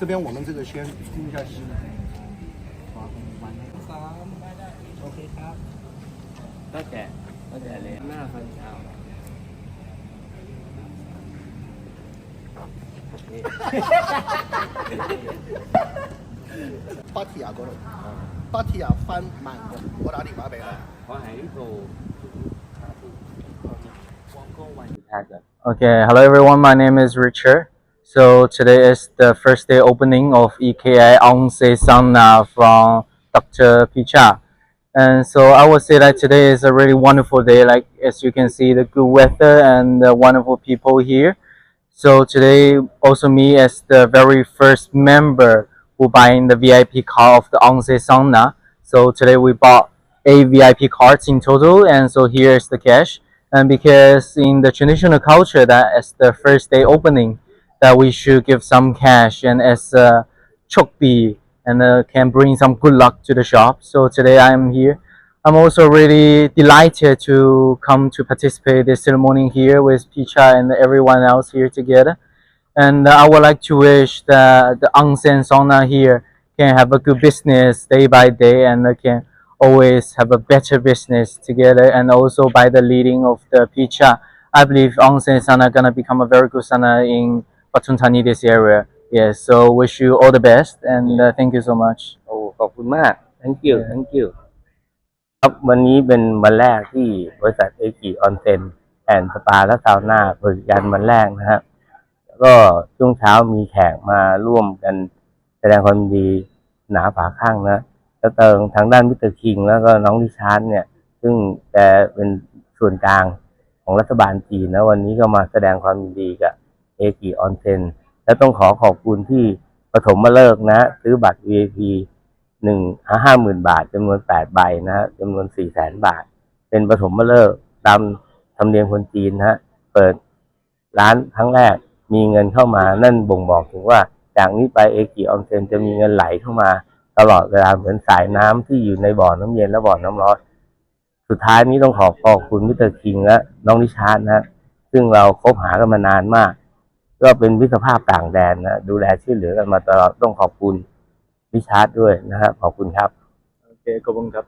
这边我们这个先听一下诗。 สามโอเคครับ ก็แก่ก็แก่เลยหน้าฟันเช้า 芭提雅嗰度，芭提雅翻慢嘅，我打电话俾佢。 ขอหายที่โตวองโก้วันทากัน Okay, hello everyone. My name is Richard. So today is the first day opening of EKI Aung Sauna from Dr. Picha. And so I would say that today is a really wonderful day. Like as you can see, the good weather and the wonderful people here. So today, also me as the very first member who buying the VIP card of the Aung Sauna. So today we bought eight VIP cards in total, and so here is the cash and because in the traditional culture that as the first day opening that we should give some cash and as a chokbi and uh, can bring some good luck to the shop. So today i'm here. I'm also really delighted to come to participate this ceremony here with picha and everyone else here together. And uh, i would like to wish that the onsen sauna here can have a good business day by day and can always have a better business together. And also by the leading of the Picha, I believe Onsen Sana gonna become a very good Sana in Patuntani this area. Yes, so wish you all the best and uh, thank you so much. โอ้ขอบคุณมาก thank you thank you ครับวันนี้เป็นวันแรกที่บริษัทเอกิออนเซนแอนสปาและซาวน่าเปิดการวันแรกนะฮะแล้วก็ช่วงเช้ามีแขกมาร่วมกันแสดงความยินดีหนาฝาข้างนะแล้วเติงทางด้านมิสเตอร์คิง แล้วก็น้องดิชาร์ดเนี่ย ซึ่งแกเป็นส่วนกลางของรัฐบาลจีนนะวันนี้ก็มาแสดงความยินดีกับ เอกิออนเซนและต้องขอขอบคุณที่ปฐมมาเลิกนะ ซื้อบัตร VIP หนึ่งห้าหมื่นบาทจำนวนแปดใบนะฮะจำนวนสี่แสนบาท เป็นปฐมมาเลิกตามธรรมเนียมคนจีนนะฮะเปิดร้านครั้งแรกมีเงินเข้ามานั่นบ่งบอกถึงว่าจากนี้ไปเอกิออนเซนจะมีเงินไหลเข้ามาตลอดเวลาเหมือนสายน้ำที่อยู่ในบ่อน้ำเย็นและบ่อน้ำร้อน สุดท้ายนี้ต้องขอขอบคุณมิสเตอร์คิงและน้องนิชาร์ดนะฮะซึ่งเราคบหากันมานานมาก ก็เป็นวิสภาพต่างแดนนะดูแลช่วยเหลือกันมาตลอดต้องขอบคุณพิชาร์ดด้วยนะครับขอบคุณครับ โอเคขอบคุณครับ